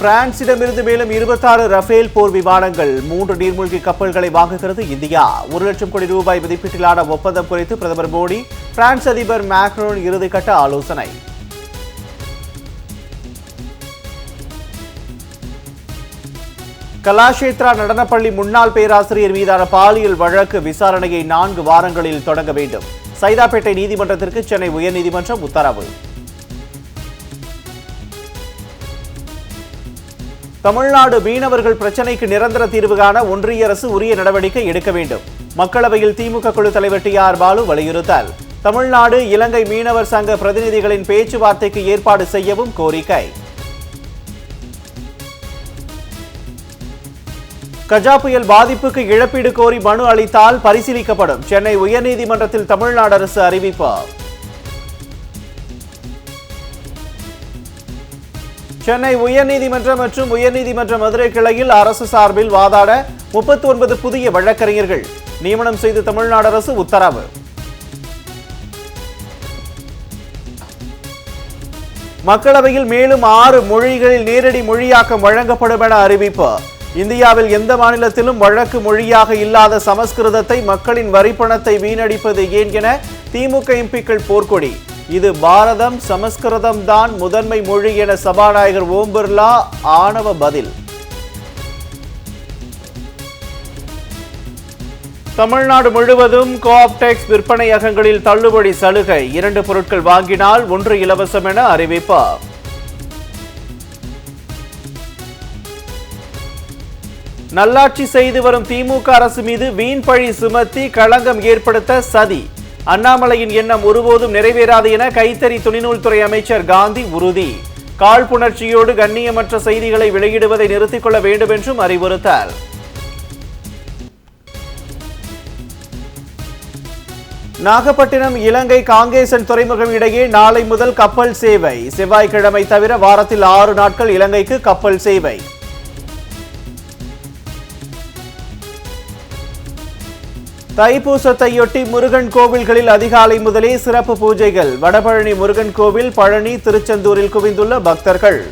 பிரான்சிடமிருந்து மேலும் இருபத்தாறு ரஃபேல் போர் விமானங்கள் மூன்று நீர்மூழ்கி கப்பல்களை வாங்குகிறது இந்தியா. ஒரு லட்சம் கோடி ரூபாய் மதிப்பீட்டிலான ஒப்பந்தம் குறித்து பிரதமர் மோடி பிரான்ஸ் அதிபர் மேக்ரோன் இறுதிக்கட்ட ஆலோசனை. கலாஷேத்ரா நடனப்பள்ளி முன்னாள் பேராசிரியர் மீதான பாலியல் வழக்கு விசாரணையை நான்கு வாரங்களில் தொடங்க வேண்டும். சைதாப்பேட்டை நீதிமன்றத்திற்கு சென்னை உயர்நீதிமன்றம் உத்தரவு. தமிழ்நாடு மீனவர்கள் பிரச்சினைக்கு நிரந்தர தீர்வு காண ஒன்றிய அரசு உரிய நடவடிக்கை எடுக்க வேண்டும். மக்களவையில் திமுக குழு தலைவர் டி ஆர் பாலு வலியுறுத்தல். தமிழ்நாடு இலங்கை மீனவர் சங்க பிரதிநிதிகளின் பேச்சுவார்த்தைக்கு ஏற்பாடு செய்யவும் கோரிக்கை. கஜா புயல் பாதிப்புக்கு இழப்பீடு கோரி மனு அளித்தால் பரிசீலிக்கப்படும். சென்னை உயர்நீதிமன்றத்தில் தமிழ்நாடு அரசு அறிவிப்பு. சென்னை உயர்நீதிமன்றம் மற்றும் உயர்நீதிமன்ற மதுரை கிளையில் அரசு சார்பில் வாதாட முப்பத்தி ஒன்பது புதிய வழக்கறிஞர்கள். நியமனம் செய்து தமிழ்நாடு அரசு உத்தரவு. மக்களவையில் மேலும் ஆறு மொழிகளில் நேரடி மொழியாக்கம் வழங்கப்படும் என அறிவிப்பு. இந்தியாவில் எந்த மாநிலத்திலும் வழக்கு மொழியாக இல்லாத சமஸ்கிருதத்தை மக்களின் வரிப்பணத்தை வீணடிப்பது ஏன் என திமுக எம்பிக்கள் போர்க்கொடி. இது பாரதம் சமஸ்கிருதம் தான் முதன்மை மொழி என சபாநாயகர் ஓம் பிர்லா ஆணவ பதில். தமிழ்நாடு முழுவதும் கோஆப்டெக்ஸ் விற்பனையகங்களில் தள்ளுபடி சலுகை. இரண்டு பொருட்கள் வாங்கினால் ஒன்று இலவசம் என அறிவிப்பு. நல்லாட்சி செய்து வரும் திமுக அரசு மீது வீண் பழி சுமத்தி களங்கம் ஏற்படுத்த சதி. அண்ணாமலையின் எண்ணம் ஒருபோதும் நிறைவேறாது என கைத்தறி துணிநூல்துறை அமைச்சர் காந்தி உறுதி. காழ்ப்புணர்ச்சியோடு கண்ணியமற்ற செய்திகளை வெளியிடுவதை நிறுத்திக் கொள்ள வேண்டும் என்றும் அறிவுறுத்தார் நாகப்பட்டினம் இலங்கை காங்கேசன் துறைமுகம் இடையே நாளை முதல் கப்பல் சேவை. செவ்வாய்க்கிழமை தவிர வாரத்தில் ஆறு நாட்கள் இலங்கைக்கு கப்பல் சேவை. தைப்பூசத்தையொட்டி முருகன் கோவில்களில் அதிகாலை முதலே சிறப்பு பூஜைகள். வடபழனி முருகன் கோவில் பழனி திருச்செந்தூரில் குவிந்துள்ள பக்தர்கள்.